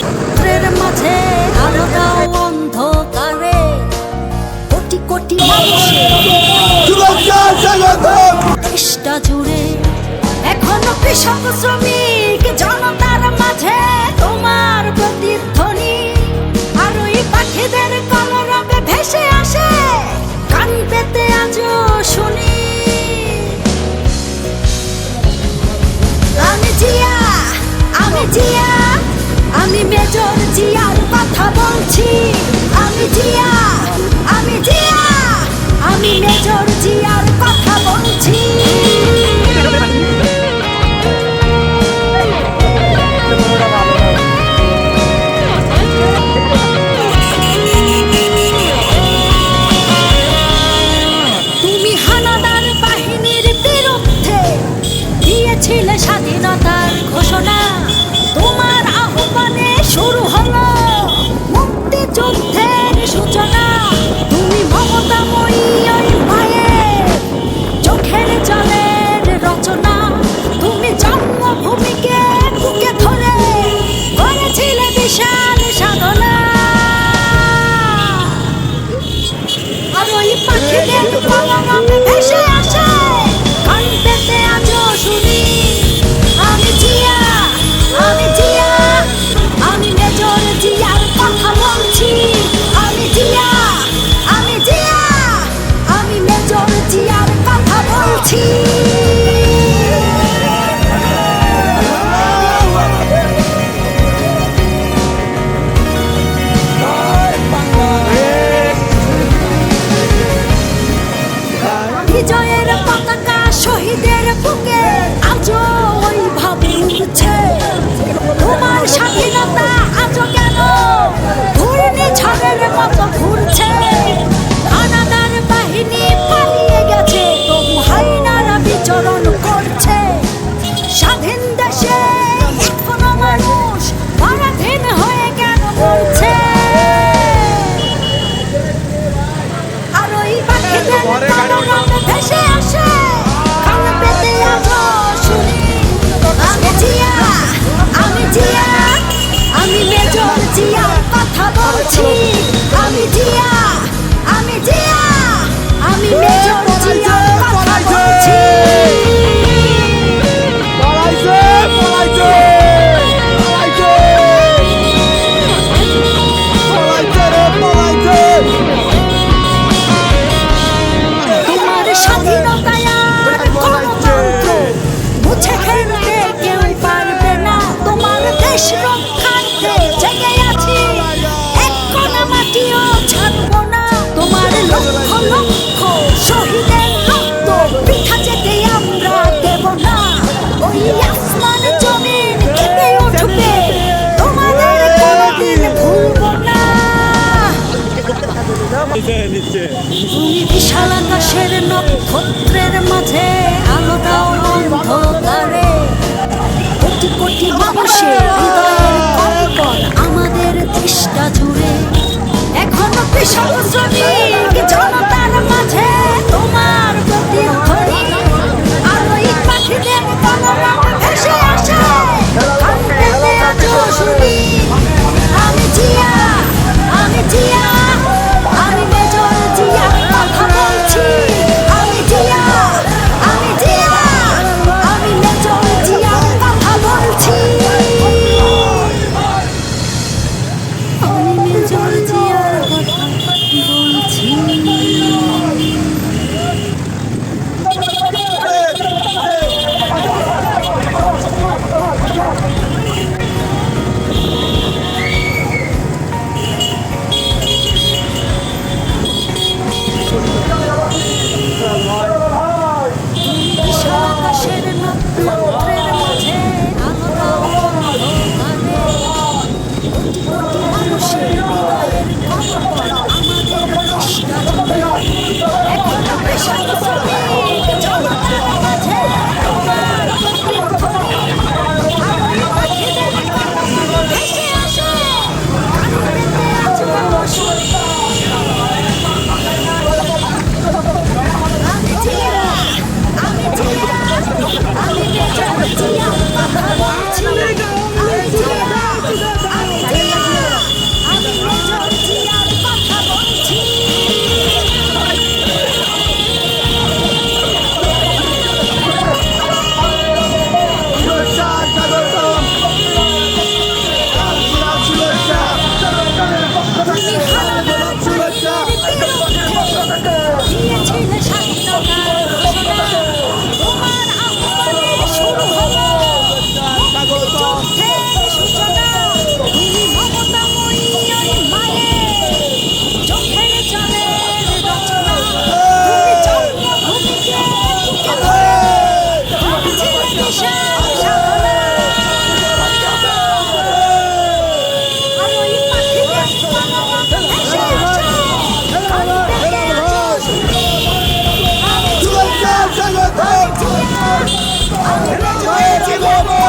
রাত্রের মাঝে কোটি কোটি জুড়ে এখনও কৃষক শ্রমিক জনতার মাঝে। নদীর আর ওই পাখিদের কলরবে ভেসে আসে, কান পেতে আজও শুনি। আমি জিয়া আমি জিয়া, আমি মেজর জিয়ার কথা বলছি। আমি জিয়া আমি জিয়া, আমি মেজর জিয়ার কথা বলছি। 他们欺 তুমি বিশাল আকাশের নক্ষত্রের মাঝে আলো দাও অন্ধকারে। কোটি কোটি মানুষের আমাদের দৃষ্টা জুড়ে। এখনও বিশাল শ্রমিক জনতার মাঝে তোমার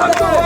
감사합니다.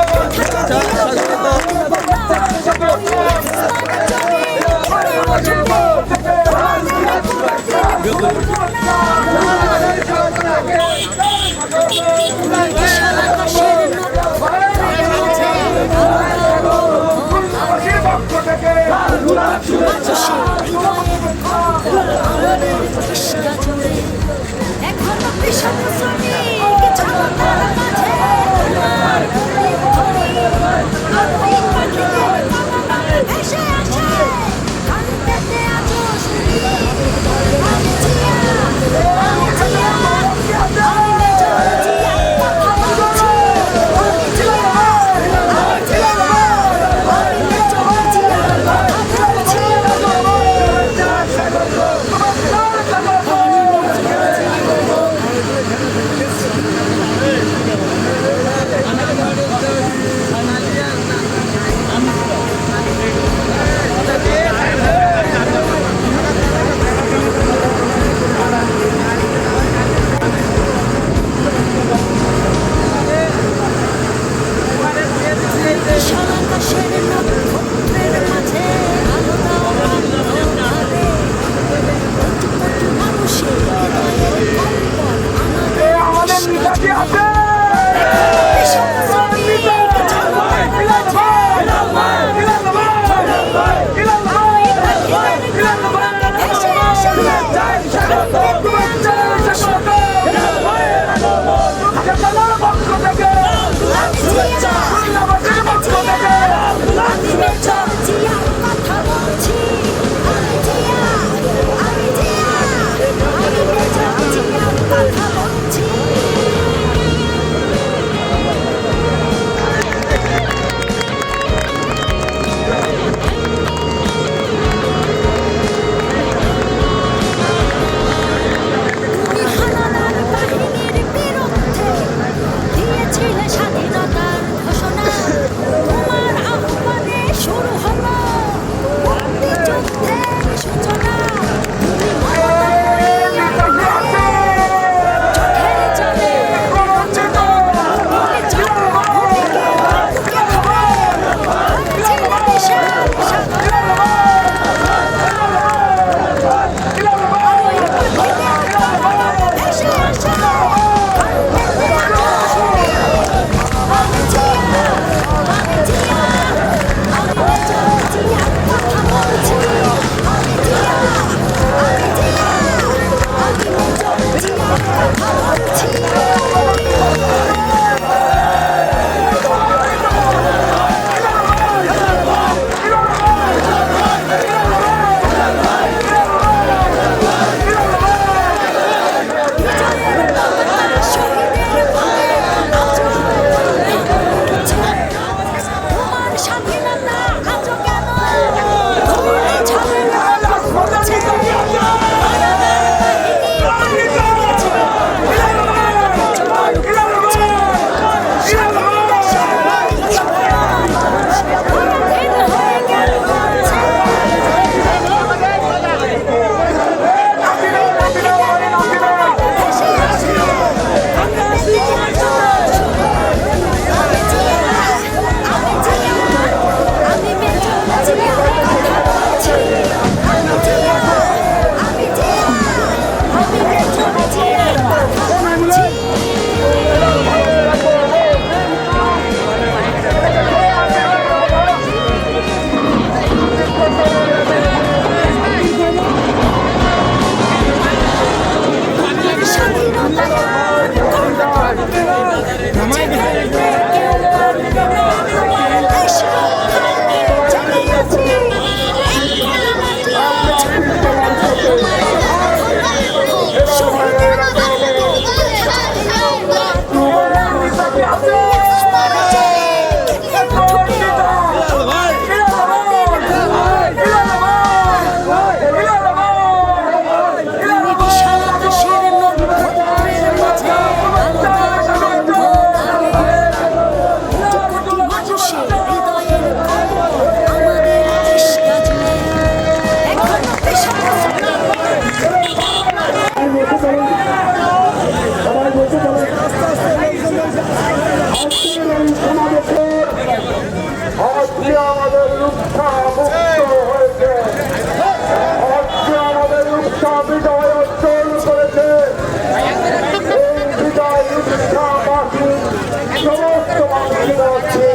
সমস্ত মানুষের হচ্ছে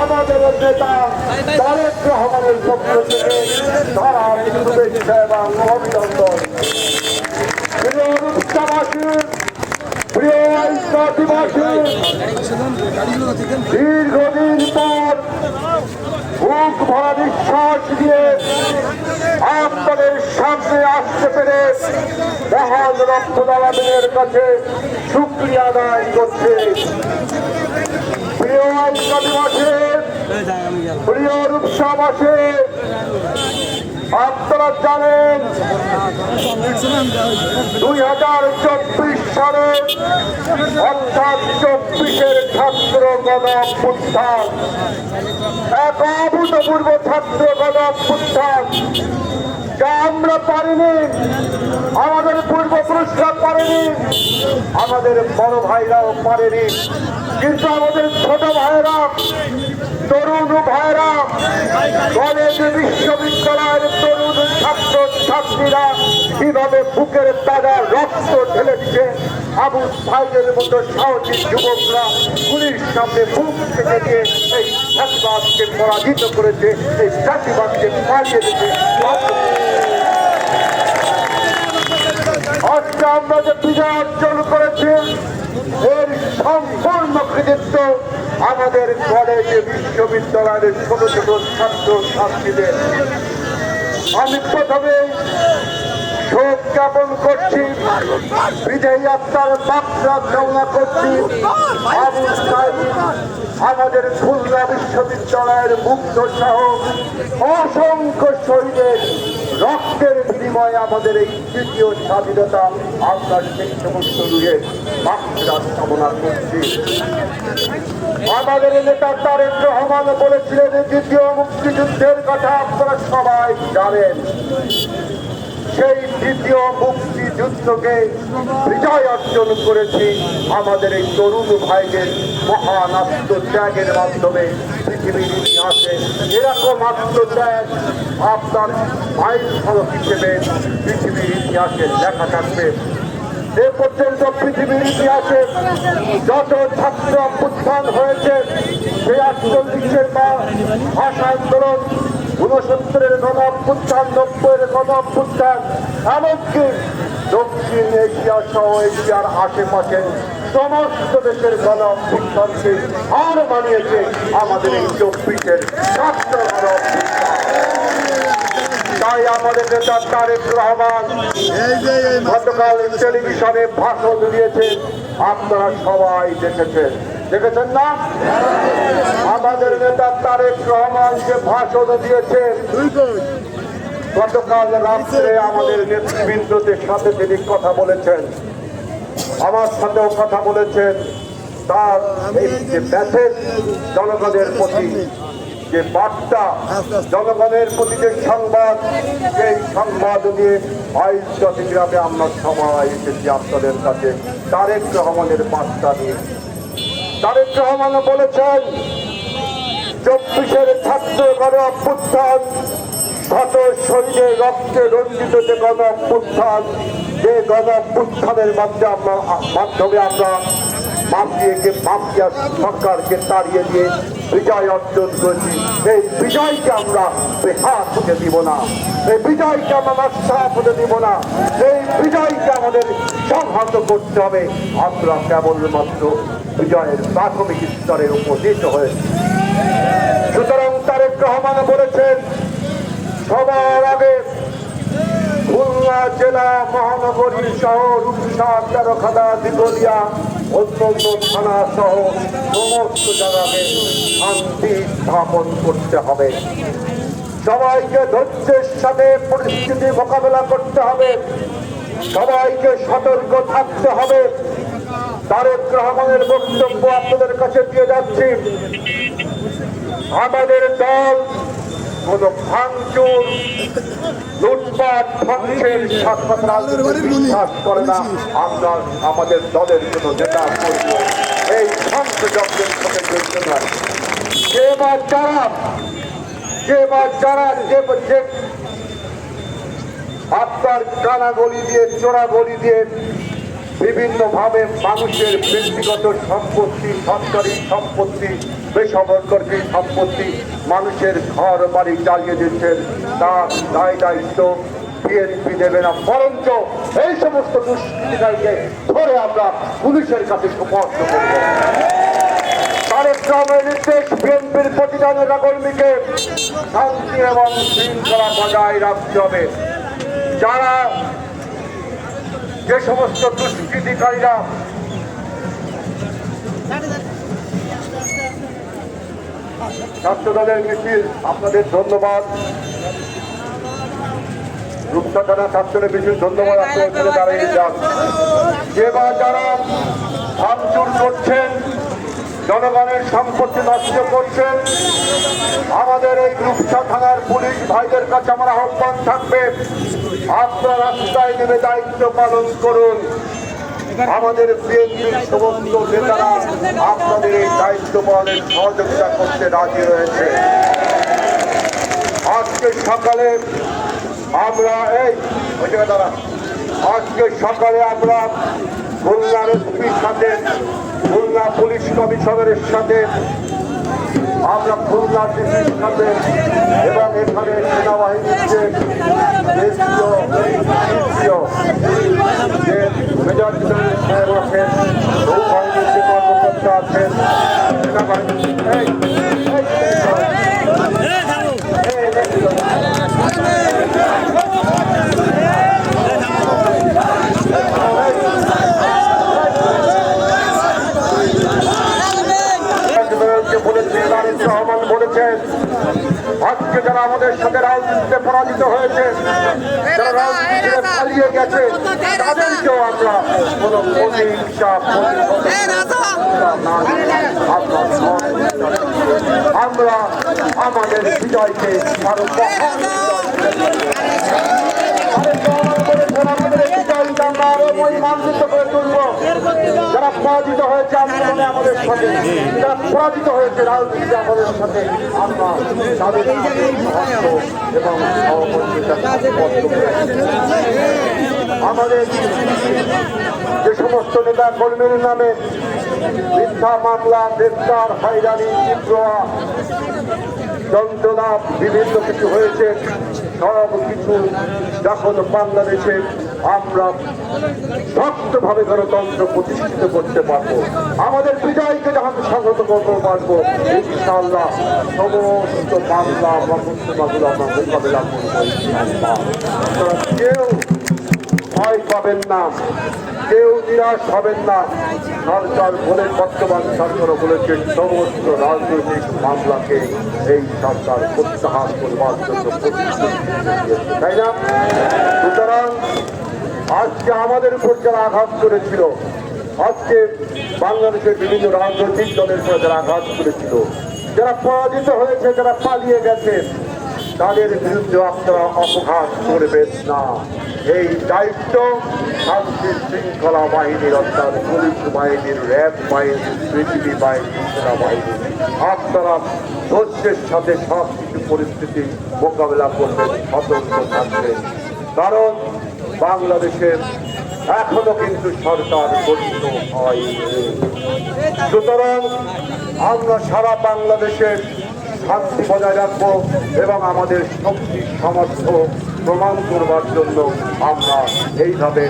আমাদের নেতা তারেক রহমানের পক্ষ থেকে তারা শুভেচ্ছা এবং অভিনন্দন। প্রিয় উৎসাহবাসী কাটিমাসে দীর্ঘদিন পর বুক ভরা নিঃশ্বাস দিয়ে আপনাদের সামনে আসতে পেরে মহান রক্তদালাদের কাছে শুক্রিয়া আদায় করছে। প্রিয় আইনকাটিবাসের প্রিয় রূপসাবাসে, আপনারা জানেন, দুই হাজার চব্বিশ সালে অর্থাৎ চব্বিশের ছাত্র গণ অভ্যুত্থান এক অভূতপূর্ব ছাত্র গণ অভ্যুত্থান যা আমরা পারিনি, আমাদের পূর্বপুরুষরা পারেনি, আমাদের বড় ভাইরাও পারেনি। কিন্তু আমাদের ছোট ভাইরা তরুণ ভাইরা কলেজ, বিশ্ববিদ্যালয়ের তরুণ ছাত্র ছাত্রীরা কীভাবে বুকের তাজা রক্ত ঢেলেছে আবু সাইদের মতো সাহসী যুবকরা পুলিশ সামনে বুক থেকে এই জাতিবাদকে পরাজিত করেছে, এই জাতিবাদকে পালিয়ে দিতে আজকে আমরা যে বিজয় অর্জন করেছি, এর সম্পূর্ণ কৃতিত্ব আমাদের কলেজে বিশ্ববিদ্যালয়ের ছোট ছোট ছাত্র ছাত্রীদের আমি প্রথমে শোক জ্ঞাপন করছি। বিজয়ী আত্মার বার্তা কামনা করছি। আমাদের খুলনা বিশ্ববিদ্যালয়ের মুক্ত সহ অসংখ্য শহীদের রক্তের বিনিময়ে আমাদের এই তৃতীয় স্বাধীনতা আমরা সেই সমস্ত রুহের বার্তা কামনা করছি। আমাদের নেতা তারেক রহমান বলেছিলেন দ্বিতীয় মুক্তিযুদ্ধের কথা আপনারা সবাই জানেন। সেই দ্বিতীয় মুক্তিযুদ্ধকে বিজয় অর্জন করেছি আমাদের এই তরুণ ভাইদের মহান আত্মত্যাগের মাধ্যমে পৃথিবীর ইতিহাসে। এরকম আত্মত্যাগ আপনার আইন ফলক হিসেবে পৃথিবীর ইতিহাসে লেখা থাকবে। এ পর্যন্ত পৃথিবীর ইতিহাসে যত ছাত্র অভ্যুত্থান হয়েছে, সেই আটচল্লিশের বা ভাষা আন্দোলন ঊনসত্তরের অভ্যুত্থান নব্বইয়ের গণ অভ্যুত্থান এমনকি দক্ষিণ এশিয়া সহ এশিয়ার আশেপাশে সমস্ত দেশের গণ অভ্যুত্থানকে হার মানিয়েছে আমাদের এই চব্বিশের তাই আমাদের নেতা তারেক রহমান গতকাল টেলিভিশনে ভাষণ দিয়েছে, আপনারা সবাই দেখেছেন। দেখেছেন না? আমাদের নেতা তারেক রহমান যে ভাষণ দিয়েছে। গতকাল রাত্রে আমাদের নেতৃবৃন্দদের সাথে তিনি কথা বলেছেন। আমার সাথেও কথা বলেছেন। তার যে মেসেজ জনগণের প্রতি যে বার্তা, জনগণের প্রতি যে সংবাদ, সেই সংবাদ নিয়ে আইস আমরা সবাই এসেছি আপনাদের কাছে। তারেক রহমানের বার্তা নিয়ে। তারেক রহমান বলেছেন, চব্বিশের ছাত্র গণ অভ্যুত্থান, শত শরীরে রক্তে রঞ্জিত যে গণ অভ্যুত্থান, যে গণ অভ্যুত্থানের মাধ্যমে আমরা মাধ্যমে আমরা মাফিয়াকে মাফিয়া সরকারকে তাড়িয়ে দিয়ে বিজয় অর্জন করেছি। এই বিজয়কে আমরা বেহাত হতে দিব না। এই বিজয়কে আমরা নষ্ট হতে দিব না। এই বিজয়কে আমাদের সংহত করতে হবে। আমরা কেবলমাত্র বিজয়ের প্রাথমিক স্তরের উপনীত হয়েছে সুতরাং তারেক রহমান বলেছেন, সবার আগে খুলনা জেলা মহানগরী সহ রূপসা তেরোখানা দিগলিয়া অন্যান্য থানা সহ সমস্ত জায়গাকে শান্তি স্থাপন করতে হবে। সবাইকে ধৈর্যের সাথে পরিস্থিতি মোকাবেলা করতে হবে। সবাইকে সতর্ক থাকতে হবে। তারেক রহমানের বক্তব্য আপনাদের কাছে দিয়ে যাচ্ছি। আমাদের দল কোন ভাঙচুর, লুটপাট ধ্বংসের সাক্ষাৎ বিশ্বাস করে না। আমরা আমাদের দলের জন্য নেতা করব এই ধ্বংসযজ্ঞের সাথে জড়িত নয়। কে বা যারা, যে বা যারা, যে যে আপনার কানা গলি দিয়ে চোরা গলি দিয়ে বিভিন্ন ভাবে মানুষের ব্যক্তিগত সম্পত্তি সরকারি সম্পত্তি বেসরকারি সম্পত্তি, মানুষের ঘর, বাড়ি চালিয়ে দিচ্ছেন। তার দায় দায়িত্ব বিএনপি দেবে না। বরঞ্চ এই সমস্ত দুষ্কৃতিকারীকে ধরে আমরা পুলিশের কাছে সুপর্দ করব। তারেক নির্দেশ, বিএনপির প্রতিটা নেতা কর্মীকে শান্তি এবং শৃঙ্খলা বজায় রাখতে হবে। যারা যে সমস্ত দুষ্কৃতিকারীরা ছাত্র দলের মিছিল, আপনাদের ধন্যবাদ। রূপসাখানা ছাত্রের মিছিল ধন্যবাদ আপনাদের দাঁড়িয়ে যান যে বা যারা ভাঙচুর করছেন জনগণের সম্পত্তি নষ্ট করছেন আমাদের এই রূপসা থানার পুলিশ ভাইদের কাছে আমার আহ্বান থাকবে। আপনারা রাস্তায় নেমে দায়িত্ব পালন করুন। আমাদের বিএনপির সমস্ত নেতারা আপনাদের এই দায়িত্ব পালনের সহযোগিতা করতে রাজি রয়েছে। আজকে সকালে আমরা এই দাঁড়া। আজকে সকালে আমরা খুলনার সাথে খুলনা পুলিশ কমিশনারের সাথে আমরা খুলনা ডিসির সাথে এবং এখানে সেনাবাহিনীর যে মেজর জেনারেল সাহেব আছেন যে কর্মকর্তা আছেন সেনাবাহিনী এই, এই, এই, এই, যে বলেছেন আরিফ রহমান বলেছেন আজকে যারা আমাদের সাথে রাজনীতিতে পরাজিত হয়েছে যারা রাজনীতিতে পালিয়ে গেছে তাদেরকেও আমরা কোনো আমরা আমরা আমাদের বিজয়কে আরও মহিমান্বিত করে তুলব। যারা পরাজিত হয়েছে আন্দোলনে আমাদের সাথে। যারা পরাজিত হয়েছে রাজনীতিতে আমাদের সাথে। আমরা তাদের এবং আমাদের যে সমস্ত নেতা কর্মীর নামে মিথ্যা মামলা গ্রেপ্তার হয়রানি বিদ্রোহ যন্ত্রণা বিভিন্ন কিছু হয়েছে। সব কিছু যখন বাংলাদেশে আমরা শক্তভাবে গণতন্ত্র প্রতিষ্ঠিত করতে পারব। আমাদের বিজয়কে যখন সংহত করতে পারব, ইনশাআল্লাহ সমস্ত বাংলা মহকুমাগুলো আমরা মোকাবিলা করব কেউ ভয় পাবেন না, কেউ নিরাশ হবেন না। সরকার বলে, বর্তমান সরকার বলেছে সমস্ত রাজনৈতিক মামলাকে এই সরকার প্রত্যাহার করবার জন্য তাই না? সুতরাং আজকে আমাদের উপর যারা আঘাত করেছিল, আজকে বাংলাদেশের বিভিন্ন রাজনৈতিক দলের উপর যারা আঘাত করেছিল, যারা পরাজিত হয়েছে, যারা পালিয়ে গেছে, তাদের বিরুদ্ধে আপনারা অপঘাত করবেন না। এই দায়িত্ব শান্তি শৃঙ্খলা বাহিনীর, অর্থাৎ পুলিশ বাহিনীর, র্যাব বাহিনীর, বিজিবি বাহিনী সেনাবাহিনী আপনারা ধৈর্যের সাথে সব কিছু পরিস্থিতি মোকাবেলা করবেন, সতর্ক থাকবেন। কারণ বাংলাদেশের এখনও কিন্তু সরকার গঠিত হয়নি। সুতরাং আমরা সারা বাংলাদেশের শান্তি বজায় রাখব এবং আমাদের শক্তি সামর্থ্য প্রমাণ করবার জন্য আমরা এইভাবে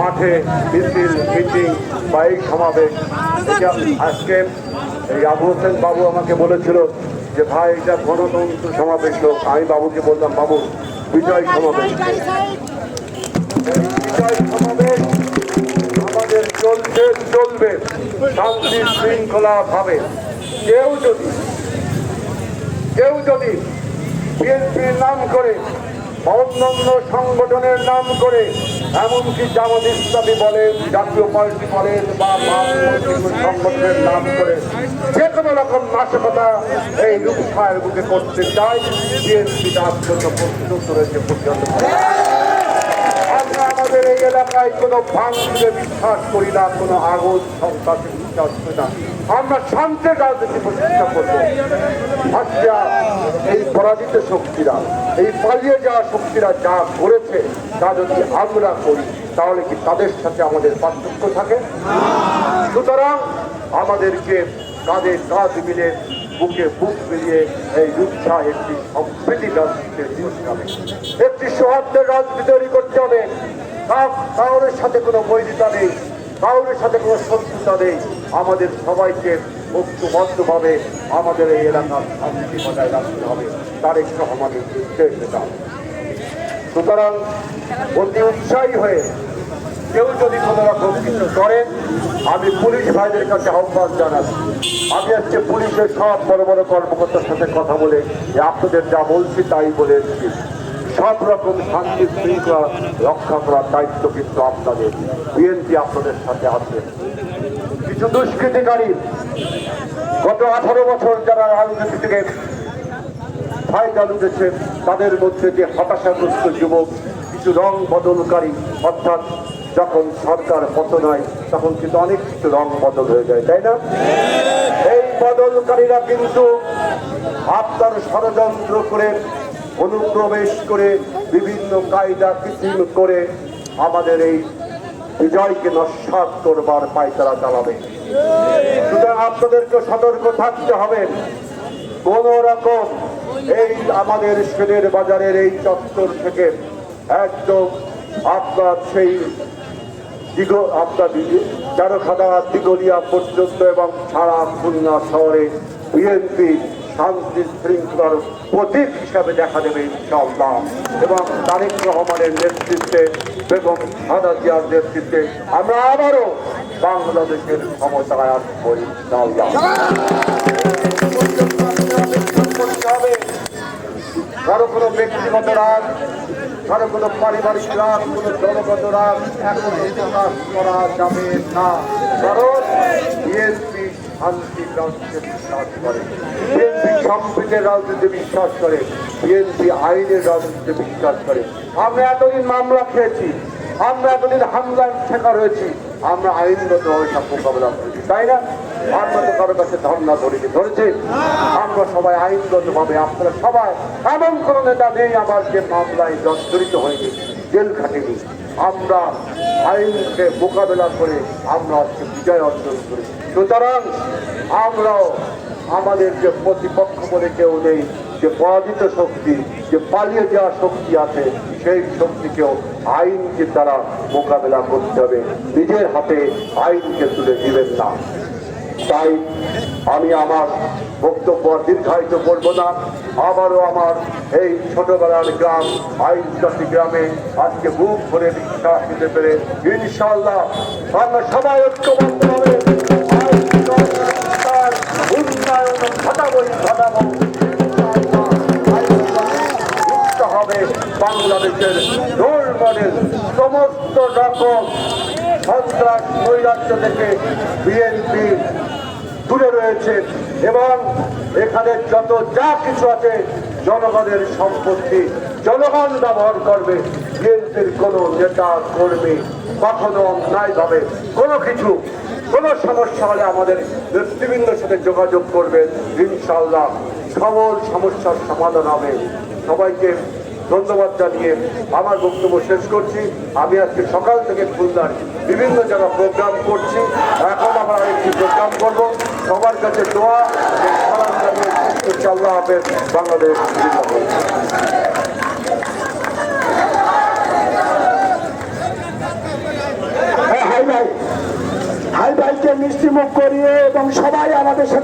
মাঠে মিছিল, মিটিং বা এই সমাবেশ আজকে এই আবু হোসেন বাবু আমাকে বলেছিল যে, ভাই, এটা গণতন্ত্র সমাবেশ হোক। আমি বাবুকে বললাম, বাবু বিজয় সমাবেশ। বিজয় সমাবেশ আমাদের চলবে চলবে শান্তি শৃঙ্খলা ভাবে। কেউ যদি কেউ যদি বিএনপির নাম করে অন্যান্য সংগঠনের নাম করে, এমনকি জামাত ইসলামী বলেন, জাতীয় পার্টি বলেন বা সংগঠনের নাম করে, যে কোনো রকম নাশকতা এই রূপসায়ের বুকে করতে চায়, বিএনপি তার জন্য প্রস্তুত রয়েছে পর্যন্ত। আমরা আমাদের এই এলাকায় কোনো ভাঙচুরে বিশ্বাস করি না, কোনো আগুন, সন্ত্রাসে আমরা শান্তির রাজনীতি প্রতিষ্ঠা করব। আজকে এই পরাজিত শক্তিরা, এই পালিয়ে যাওয়া শক্তিরা যা করেছে, তা যদি আমরা করি, তাহলে কি তাদের সাথে আমাদের পার্থক্য থাকে? সুতরাং আমাদেরকে কাঁধে কাঁধ মিলে বুকে বুক মিলিয়ে এই উৎসাহ একটি সম্প্রীতি রাজনীতি তৈরি করতে হবে একটি সৌহার্দ্যের রাজনীতি তৈরি করতে হবে। কাউ- কারোর সাথে কোনো বৈরিতা নেই। কারোর সাথে কোনো শত্রুতা নেই। আমাদের সবাইকে ঐক্যবদ্ধভাবে আমাদের এই এলাকার শান্তি বজায় রাখতে হবে, তারেক রহমানের নির্দেশিতা সুতরাং অতি উৎসাহী হয়ে কেউ যদি কোনো রকম কিছু করেন আমি পুলিশ ভাইদের কাছে আহ্বান জানাচ্ছি আমি আজকে পুলিশের সব বড় বড় কর্মকর্তার সাথে কথা বলে আপনাদের যা বলছি তাই বলে এসেছি। সব রকম শান্তি শৃঙ্খলা রক্ষা করার দায়িত্ব কিন্তু আপনাদের। বিএনপি আপনাদের সাথে আছে। কিছু দুষ্কৃতিকারী গত আঠারো বছর যারা রাজনীতি থেকে ফায়দা লুটেছে, তাদের মধ্যে যে হতাশাগ্রস্ত যুবক, কিছু রং বদলকারী, অর্থাৎ যখন সরকার পতন হয়, তখন কিন্তু অনেক কিছু রং বদল হয়ে যায়, তাই না? এই বদলকারীরা কিন্তু আপনার ষড়যন্ত্র করে অনুপ্রবেশ করে বিভিন্ন কায়দা কৃত্রিম করে আমাদের এই বিজয়কে নস্বাত করবার পায়তারা চালাবে। সুতরাং আপনাদেরকে সতর্ক থাকতে হবে। কোন রকম এই আমাদের সেদের বাজারের এই চত্বর থেকে একদম আপনার সেই দিগ আপনার চারখানা দিগলিয়া পর্যন্ত এবং সারা খুলনা শহরে বিএনপি শান্তি শৃঙ্খলার প্রতীক হিসাবে দেখা দেবে ইনশাআল্লাহ। এবং তারেক রহমানের নেতৃত্বে, বেগম খাদা জিয়ার নেতৃত্বে আমরা আবারও বাংলাদেশের ক্ষমতায় আসব ইনশাআল্লাহ। কারও কোনো ব্যক্তিগত রাগ, কারও কোনো পারিবারিক রাগ, কোনো দলগত রাগ, এখন করা যাবে না। কারণ বিএনপি শান্তি রাজনীতিতে বিশ্বাস করে। বিএনপি সম্প্রীতির রাজনীতিতে বিশ্বাস করে। বিএনপি আইনের রাজনীতিতে বিশ্বাস করে। আমরা এতদিন মামলা খেয়েছি। আমরা এতদিন হামলার শিকার হয়েছি। আমরা আইনগতভাবে সব মোকাবেলা করেছি। তাই না? আমরা তো কারও কাছে ধর্ণা ধরিনি ধরেছে। আমরা সবাই আইনগতভাবে, আপনারা সবাই, এমন কোন নেতা নেই আমার যে মামলায় জর্জরিত হয়নি, জেল খাটেনি। আমরা আইনকে মোকাবেলা করে আমরা আজকে বিজয় অর্জন করি। সুতরাং আমরাও আমাদের যে প্রতিপক্ষ বলে কেউ নেই, যে পরাজিত শক্তি, যে পালিয়ে যাওয়া শক্তি আছে, সেই শক্তিকেও আইনকে তারা মোকাবেলা করতে হবে। নিজের হাতে আইনকে তুলে দিবেন না। তাই আমি আমার বক্তব্য দীর্ঘায়িত করব না। আবারও আমার এই ছোটবেলার গ্রাম আইনকাশি গ্রামে আজকে বুক ভরে বিশ্বাস দিতে পেরে ইনশাল্লাহ আমরা সবাই ঐক্যবদ্ধ উন্নয়ন ঘটাবই, ঘটাবো। হবে বাংলাদেশের রোল মডেল সমস্ত রকম সন্ত্রাস নৈরাজ্য থেকে বিএনপি দূরে রয়েছে এবং এখানে যত যা কিছু আছে, জনগণের সম্পত্তি, জনগণ ব্যবহার করবে। বিএনপির কোনো নেতা, কর্মী কখনো অন্যায়ভাবে কোনো কিছু, কোনো সমস্যা হলে আমাদের নেতৃবৃন্দের সাথে যোগাযোগ করবেন ইনশাল্লাহ সকল সমস্যার সমাধান হবে। সবাইকে ধন্যবাদ জানিয়ে আমার বক্তব্য শেষ করছি আমি আজকে সকাল থেকে খুলনার বিভিন্ন জায়গা প্রোগ্রাম করছি এখন আমরা আরেকটি প্রোগ্রাম করব সবার কাছে দোয়া। আল্লাহ হাফেজ বাংলাদেশ। হ্যাঁ, হাই ভাই হাই ভাইকে মিষ্টি মুখ করিয়ে এবং সবাই আমাদের সাথে